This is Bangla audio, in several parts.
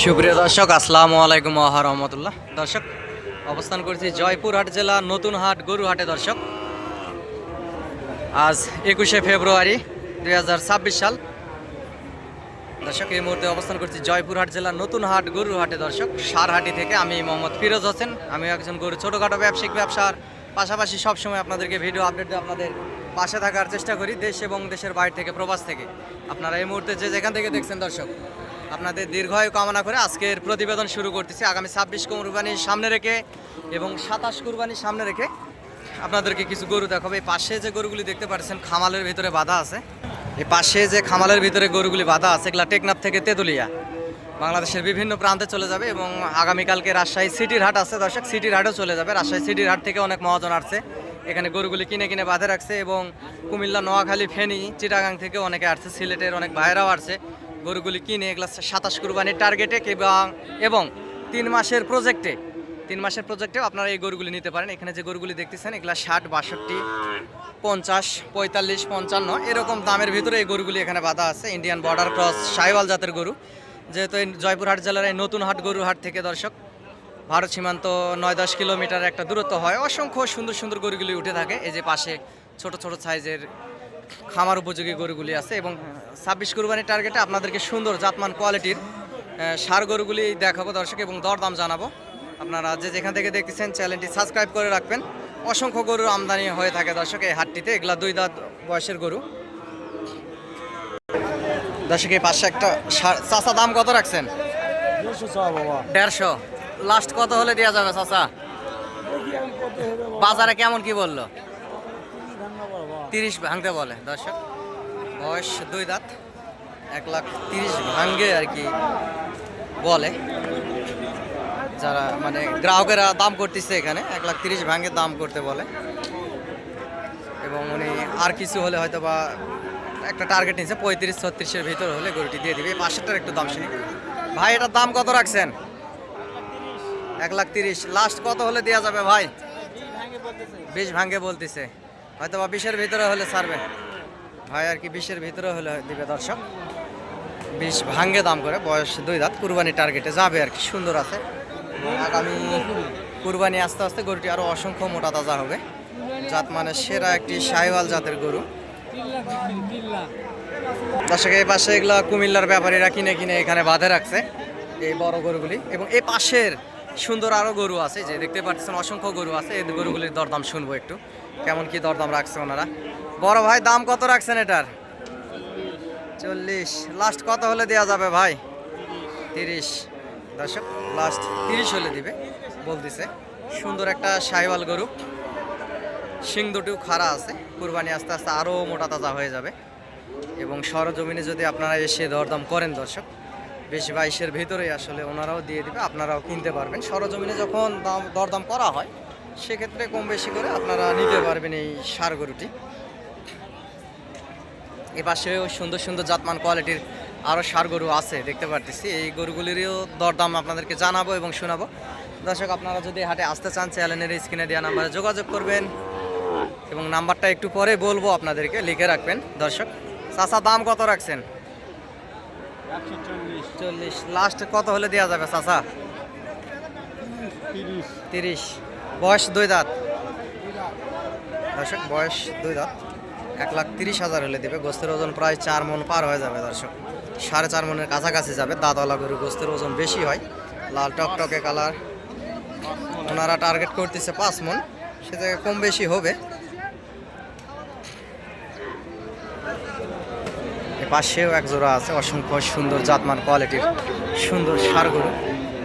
সুপ্রিয় দর্শক, আসসালামু আলাইকুম রহমতুল্লাহ। দর্শক, অবস্থান করছি জয়পুরহাট জেলা নতুন হাট গরুহাটে দর্শক। আজ একুশে ফেব্রুয়ারি দু হাজার ছাব্বিশ সাল। দর্শক, এই মুহূর্তে অবস্থান করছি জয়পুরহাট জেলার নতুন হাট গরুহাটে দর্শক। সারহাটি থেকে আমি মোহাম্মদ ফিরোজ হোসেন। আমি একজন গরু, ছোটোখাটো ব্যবসায়িক ব্যবসার পাশাপাশি সবসময় আপনাদেরকে ভিডিও আপডেট দিয়ে আপনাদের পাশে থাকার চেষ্টা করি দেশ এবং দেশের বাইরে থেকে, প্রবাস থেকে। আপনারা এই মুহূর্তে যে যেখান থেকে দেখছেন দর্শক আপনাদের দীর্ঘায়ু কামনা করে আজকের প্রতিবেদন শুরু করতেছি। আগামী ছাব্বিশ কুরবানির সামনে রেখে এবং সাতাশ কুরবানির সামনে রেখে আপনাদেরকে কিছু গরু দেখাবো। এই পাশে যে গরুগুলি দেখতে পাচ্ছেন খামালের ভিতরে বাধা আছে। এই পাশে যে খামালের ভিতরে গরুগুলি বাধা আছে, এগুলা টেকনাফ থেকে তেঁতুলিয়া, বাংলাদেশের বিভিন্ন প্রান্তে চলে যাবে এবং আগামীকালকে রাজশাহী সিটির হাট আছে। দর্শক, সিটির হাটও চলে যাবে। রাজশাহী সিটির হাট থেকে অনেক মহাজন আসছে। এখানে গরুগুলি কিনে কিনে বাঁধে রাখছে এবং কুমিল্লা, নোয়াখালী, ফেনী, চিটাগাং থেকে অনেকে আসছে। সিলেটের অনেক ভাইরাও আসছে। গরুগুলি কিনে এগুলো সাতাশ কুরবানির টার্গেটে এবং এবং তিন মাসের প্রজেক্টে তিন মাসের প্রজেক্টেও আপনারা এই গরুগুলি নিতে পারেন। এখানে যে গরুগুলি দেখতেছেন, এগুলা ষাট, বাষট্টি, পঞ্চাশ, পঁয়তাল্লিশ, পঞ্চান্ন, এরকম দামের ভিতরে এই গরুগুলি এখানে বাঁধা আছে। ইন্ডিয়ান বর্ডার ক্রস সাইওয়াল জাতের গরু। যেহেতু এই জয়পুরহাট জেলার এই নতুন হাট গরু হাট থেকে দর্শক, ভারত সীমান্ত নয় দশ কিলোমিটার একটা দূরত্ব হয়। অসংখ্য সুন্দর সুন্দর গরুগুলি উঠে থাকে। এই যে পাশে ছোট ছোট সাইজের খামার উপযোগী গরুগুলি আছে এবং ছাব্বিশ কুরবানির টার্গেটে আপনাদেরকে সুন্দর জাতমান কোয়ালিটির সার গরুগুলি দেখাবো দর্শক এবং দরদাম জানাব। আপনারা যে যেখান থেকে দেখতেছেন চ্যানেলটি সাবস্ক্রাইব করে রাখবেন। অসংখ্য গরুর আমদানি হয়ে থাকে দর্শক এই হাটটিতে এগুলা দুই দাঁত বয়সের গরু। দর্শক এই পাশে একটা চাচা দাম কত রাখছেন? দেড়শো দেড়শো। লাস্ট কত হলে দেওয়া যাবে চাচা? বাজারে কেমন কি বলল? তিরিশ ভাঙতে বলে দর্শক। বয়স দুই দাঁত এক লাখ তিরিশ ভাঙ্গে আর কি বলে। যারা মানে গ্রাহকেরা দাম করতেছে এখানে এক লাখ তিরিশ ভাঙ্গে দাম করতে বলে। এবং উনি আর কিছু হলে হয়তো বা একটা টার্গেট নিচ্ছে পঁয়ত্রিশ ছত্রিশের ভিতর হলে গরুটি দিয়ে দিবে। পাশেরটার একটু দাম শুনি। ভাই এটার দাম কত রাখছেন? এক লাখ তিরিশ। লাস্ট কত হলে দেওয়া যাবে ভাই? বিশ ভাঙ্গে বলতেছে। হয়তো বা বিশের ভিতরে হলে ছাড়বে। ভাই আর কি বিশের ভিতরে হলে দিবে দর্শক। বিশ ভাঙ্গে দাম করে, বয়স দুই দাঁত, কুরবানি টার্গেটে যাবে আর কি, সুন্দর আছে। আগামী কুরবানি আস্তে আস্তে গরুটি আরও অসংখ্য মোটা তাজা হবে। জাত মানে সেরা একটি সাইওয়াল জাতের গরু। দর্শক, এই পাশে এগুলো কুমিল্লার ব্যাপারীরা কিনে কিনে এখানে বাঁধে রাখছে এই বড় গরুগুলি এবং এই পাশের সুন্দর আরও গরু আছে যে দেখতে পাচ্ছেন অসংখ্য গরু আছে, এই গরুগুলির দরদাম শুনব একটু। কেমন কি দরদাম রাখছে ওনারা? বড় ভাই, দাম কত রাখছেন এটার? চল্লিশ। লাস্ট কত হলে দেওয়া যাবে ভাই? তিরিশ। দর্শক লাস্ট তিরিশ হলে দিবে, বলতেছে। সুন্দর একটা সাইওয়াল গরু। শিং দুটিও খাড়া আছে। কুরবানি আস্তে আস্তে আরও মোটা তাজা হয়ে যাবে। এবং সরজমিনে যদি আপনারা এসে দরদাম করেন দর্শক, বেশ বাইশের ভিতরেই আসলে ওনারাও দিয়ে দিবে, আপনারাও কিনতে পারবেন। সরজমিনে যখন দাম, দরদাম করা হয় সেক্ষেত্রে কম বেশি করে আপনারা নিতে পারবেন এই সার গরুটি। এ পাশেও সুন্দর সুন্দর জাতমান কোয়ালিটির আরও সার গরু আছে দেখতে পারতেছি। এই গরুগুলিরও দরদাম আপনাদেরকে জানাব এবং শোনাবো। দর্শক আপনারা যদি হাটে আসতে চান চ্যানেলের স্ক্রিনে দেওয়া নাম্বারে যোগাযোগ করবেন এবং নাম্বারটা একটু পরে বলব আপনাদেরকে লিখে রাখবেন। দর্শক চাচা দাম কত রাখছেন? চল্লিশ। লাস্ট কত হলে দেওয়া যাবে চাচা? তিরিশ। তিরিশ। বয়স দুই দাঁত। দর্শক, বয়স দুই দাঁত। এক লাখ তিরিশ হাজার হলে দেবে। গোস্তের ওজন প্রায় চার মন পার হয়ে যাবে দর্শক। সাড়ে চার মনের কাছাকাছি যাবে। দাঁতওয়ালা গরু গোস্তের ওজন বেশি হয়। লাল টকটকে কালার। ওনারা টার্গেট করতেছে পাঁচ মন। সে থেকে কম বেশি হবে। পাশেও এক জোড়া আছে। অসংখ্য সুন্দর জাতমান কোয়ালিটির সুন্দর সার গরু।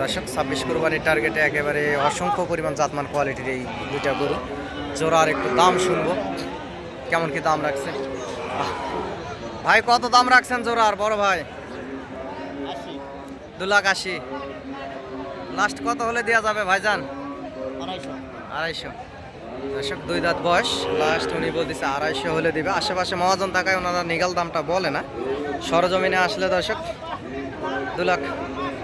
দর্শক ছাব্বিশ কুরবানির টার্গেটে একেবারে অসংখ্য পরিমাণ জাতমান কোয়ালিটির এই দুইটা গরু। জোড়ার একটু দাম শুনব। কেমন কি দাম রাখছে? ভাই কত দাম রাখছেন জোড়ার? বড় ভাই। দু লাখ আশি। লাস্ট কত হলে দেওয়া যাবে ভাইজান? আড়াইশো। দর্শক দুই দাঁত বয়স। লাস্ট উনি বলতেছে আড়াইশো হলে দিবে। আশেপাশে মহাজন থাকায় ওনারা নিগাল দামটা বলে না। সরজমিনে আসলে দর্শক দু লাখ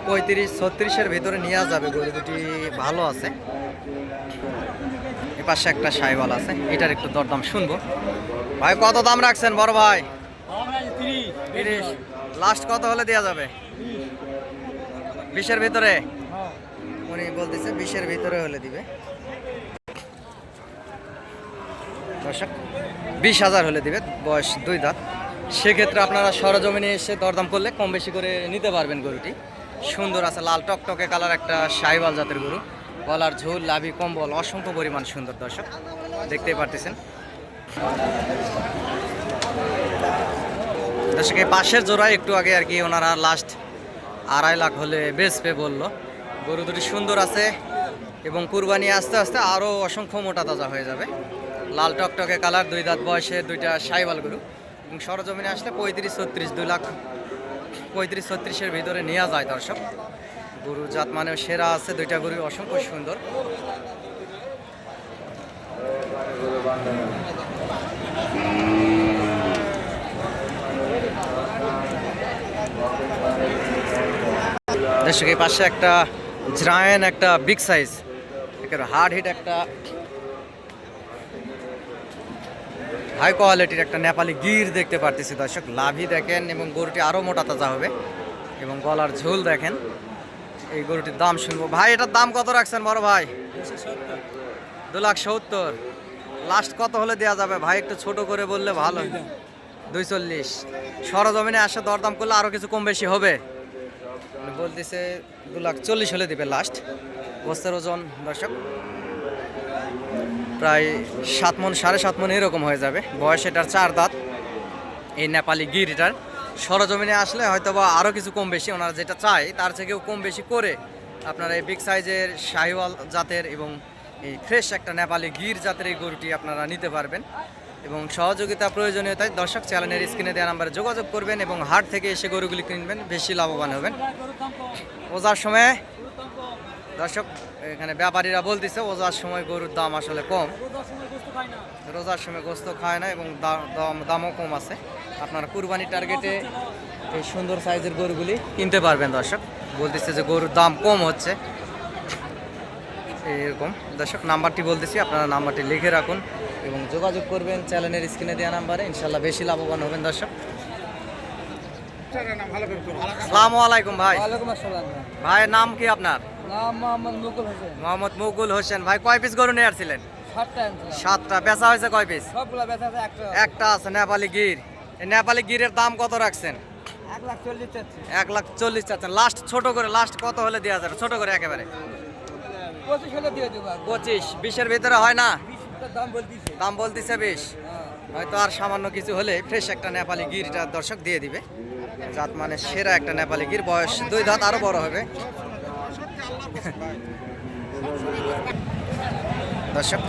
পঁয়ত্রিশ, ছত্রিশের ভিতরে নিয়ে যাবে গরু, দুটি ভালো আছে। এ পাশে একটা সাইবাল আছে, এটার একটু দরদাম শুনব। ভাই, কত দাম রাখছেন বড় ভাই? তিরিশ। লাস্ট কত হলে দেওয়া যাবে? বিশের ভিতরে? উনি বলতেছে বিশের ভিতরে হলে দিবে। দর্শক, বিশ হাজার হলে দিবে, বয়স দুই দাঁত। সেক্ষেত্রে আপনারা সরজমিনে এসে দরদাম করলে কম বেশি করে নিতে পারবেন গরুটি। সুন্দর আছে, লাল টকটকে কালার একটা সাইবাল জাতের গরু। গলার ঝোল, লাভি, কম্বল, অসংখ্য পরিমাণ সুন্দর দর্শক। দেখতেই পারতেছেন। দর্শক, এই পাশের জোড়ায় একটু আগে আর কি ওনারা লাস্ট আড়াই লাখ হলে বেচবে বলল। গরু দুটি সুন্দর আছে এবং কুরবানি আস্তে আস্তে আরও অসংখ্য মোটা তাজা হয়ে যাবে। লাল টকটকে কালার দুই দাঁত বয়সে দুইটা সাইবাল গরু। এবং সরজমিনে আসলে পঁয়ত্রিশ, ছত্রিশ, দুই লাখ পঁয়ত্রিশ, ছত্রিশের ভিতরে নেওয়া যায় দর্শক। গরু জাত মানেও সেরা আছে, দুইটা গরু অসংখ্য সুন্দর। দর্শক, এই পাশে একটা জ্রায়ন একটা বিগ সাইজ একেবারে হার্ড হিট একটা হাই কোয়ালিটির একটা নেপালি গির দেখতে পারতেছি, দর্শক। লাভি দেখেন এবং গরুটি আরও মোটা তাজা হবে এবং গলার ঝোল দেখেন। এই গরুটির দাম শুনব। ভাই, এটার দাম কত রাখছেন বড় ভাই? দু লাখ সত্তর। লাস্ট কত হলে দেওয়া যাবে? ভাই, একটু ছোট করে বললে ভালো দুই চল্লিশ সরজমিনে আসে দরদাম করলে আরও কিছু কম বেশি হবে। বলতেছে দু লাখ চল্লিশ হলে দিবে লাস্ট বস্তার ওজন, দর্শক। প্রায় সাত মন, সাড়ে সাত মন এরকম হয়ে যাবে। বয়স এটার চার দাঁত। এই নেপালি গির এটার। সরজমিনে আসলে হয়তো বা আরও কিছু কম বেশি, ওনারা যেটা চায় তার থেকেও কম বেশি করে আপনারা এই বিগ সাইজের শাহিওয়াল জাতের এবং এই ফ্রেশ একটা নেপালি গির জাতের এই গরুটি আপনারা নিতে পারবেন। এবং সহযোগিতা প্রয়োজনীয়তায় দর্শক চ্যানেলের স্ক্রিনে দেওয়া নাম্বারে যোগাযোগ করবেন এবং হাট থেকে এসে গরুগুলি কিনবেন, বেশি লাভবান হবেন। ওজার সময় দর্শক এখানে ব্যাপারীরা বলতেছে রোজার সময় গরুর দাম আসলে কম। রোজার সময় গোস্ত খায় না এবং দাম- দামও কম আছে। আপনারা কুরবানি টার্গেটে এই সুন্দর সাইজের গরুগুলি কিনতে পারবেন দর্শক। বলতেছে যে গরুর দাম কম হচ্ছে। এরকম। দর্শক নাম্বারটি বলতেছি আপনারা নাম্বারটি লিখে রাখুন এবং যোগাযোগ করবেন চ্যানেলের স্ক্রিনে দেওয়া নাম্বারে। ইনশাল্লাহ বেশি লাভবান হবেন দর্শক। আসসালামু আলাইকুম ভাই। ভাইয়ের নাম কি আপনার? নাম মোহাম্মদ মুকুল হোসেন। মোহাম্মদ মুকুল হোসেন। ভাই কয় পিস গরু নিয়ে আসছিলেন? সাতটা বেচা হয়েছে কয় পিস সবগুলা ব্যথা আছে একটা একটা আছে নেপালি গির। নেপালি গিরের দাম কত রাখছেন? এক লাখ চল্লিশ চাচ্ছেন। লাস্ট ছোট করে লাস্ট কত হলে দেওয়া যাবে? ছোট করে একেবারে। পঁচিশ বিশের ভিতরে হয় না? দাম বলতিছে। বিশ। হয়তো আর সামান্য কিছু হলে ফ্রেশ একটা নেপালি গিরটা দর্শক দিয়ে দিবে। জাত মানে সেরা একটা নেপালি গির। বয়স দুই দাঁত আরও বড় হবে। দর্শক,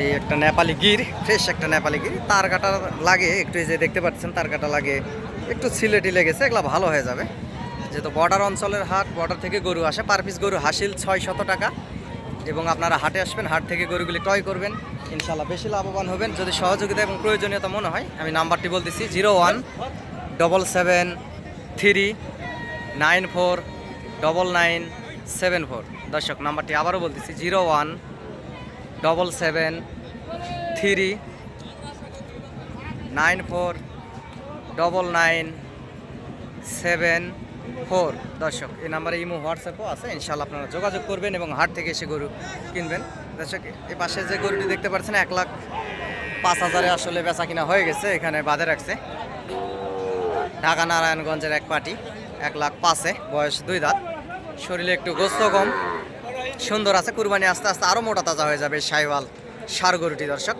এই একটা নেপালি গির ফ্রেশ একটা নেপালি গির, তার কাটা লাগে, একটু যে দেখতে পাচ্ছেন, তার কাটা লাগে, একটু সিলেটি লেগেছে এগুলো ভালো হয়ে যাবে। যেহেতু বর্ডার অঞ্চলের হাট বর্ডার থেকে গরু আসে পার পিস গরু হাসিল ছয় শত টাকা। এবং আপনারা হাটে আসবেন, হাট থেকে গরুগুলি ক্রয় করবেন ইনশাল্লাহ বেশি লাভবান হবেন। যদি সহযোগিতা এবং প্রয়োজনীয়তা মনে হয়, আমি নাম্বারটি বলতেছি, zero one double seven three nine four double nine seven four. দর্শক, নাম্বারটি আবারও বলতেছি, zero one double seven three nine four double nine seven four. দর্শক, এই নাম্বারে ইমো, হোয়াটসঅ্যাপও আছে ইনশাল্লাহ আপনারা যোগাযোগ করবেন এবং হাট থেকে এসে গরু কিনবেন। দর্শক, এই পাশে যে গরুটি দেখতে পাচ্ছেন, এক লাখ পাঁচ হাজারে আসলে বেচা কিনা হয়ে গেছে, এখানে বাঁধে রাখছে। ঢাকা নারায়ণগঞ্জের এক পার্টি, এক লাখ পাঁচে, বয়স দুই দাঁত। শরীরে একটু গোস্ত কম। সুন্দর আছে, কুরবানি আস্তে আস্তে আরও মোটা তাজা হয়ে যাবে সাইওয়াল সার গরুটি, দর্শক।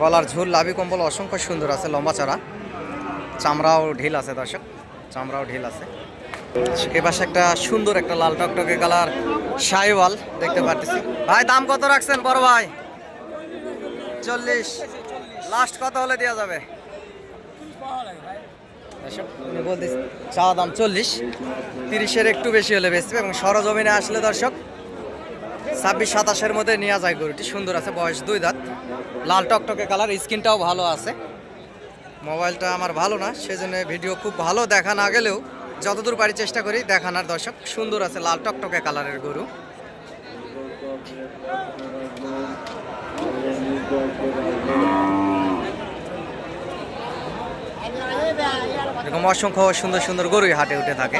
গলার ঝুল, লাভি কম্বল অসংখ্য সুন্দর আছে, লম্বা চড়া। চামড়াও ঢিল আছে, দর্শক। চামড়াও ঢিল আছে। এ পাশে একটা সুন্দর একটা লাল টকটকে কালার সাইওয়াল দেখতে পারতেছি। ভাই, দাম কত রাখছেন বড় ভাই? চল্লিশ। লাস্ট কত হলে দেওয়া যাবে? উনি বলতেছে, চাওয়া দাম চল্লিশ, তিরিশের একটু বেশি হলে বেচবে এবং সরজমিনে আসলে দর্শক, ছাব্বিশ, সাতাশের মধ্যে নেওয়া যায় গরুটি। সুন্দর আছে, বয়স দুই দাঁত। লাল টকটকে কালার, স্কিনটাও ভালো আছে। মোবাইলটা আমার ভালো না, সেজন্য ভিডিও খুব ভালো দেখা না গেলেও যতদূর পারি চেষ্টা করি দেখানোর। দর্শক, সুন্দর আছে, লাল টকটকে কালারের গরু। এরকম অসংখ্য সুন্দর সুন্দর গরুই হাটে উঠে থাকে।